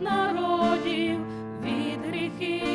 народів від гріхів.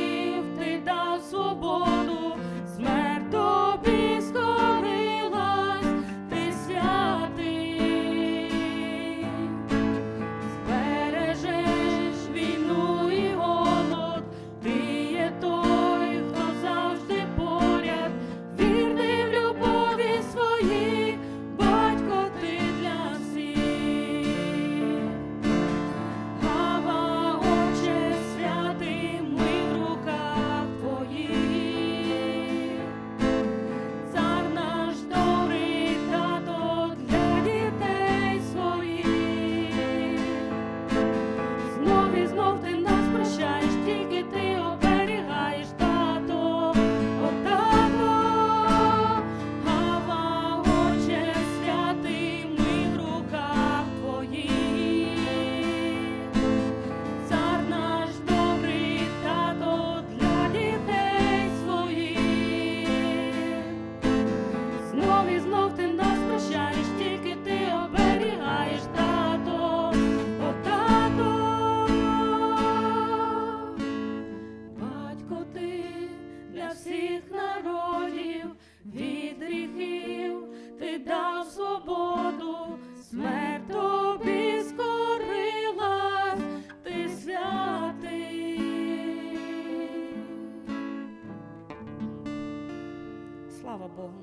tiempo